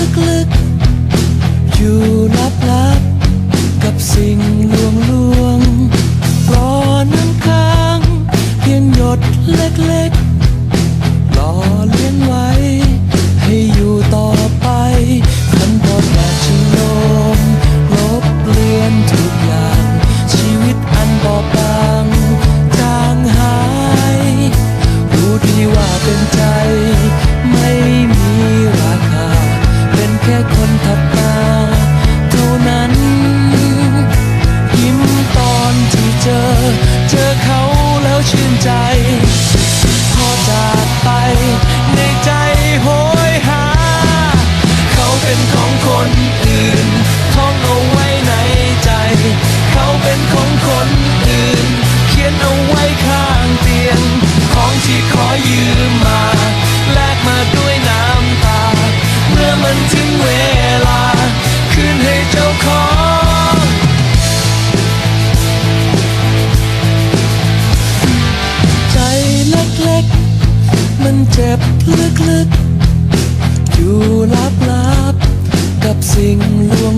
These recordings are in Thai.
ลึกๆ อยู่ลับๆ กับสิ่ง time เจ็บลึกๆ อยู่ลับๆ กับสิ่งลวง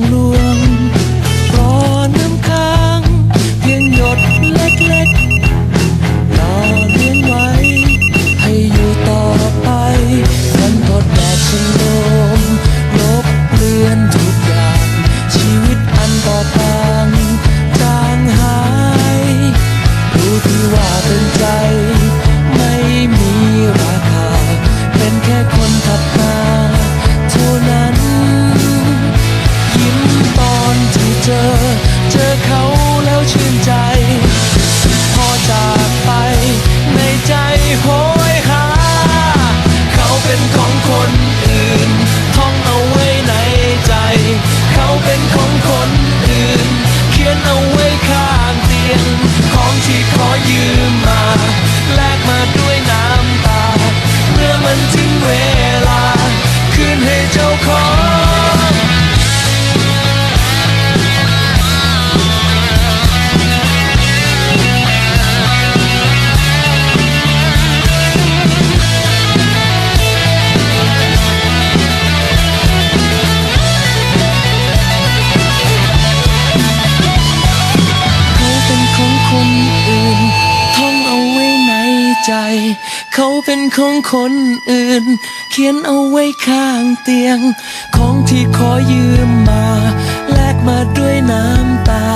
จ เขาเป็นของคนอื่น เขียนเอาไว้ข้างเตียง ของที่ขอยืมมา แลกมาด้วยน้ำตา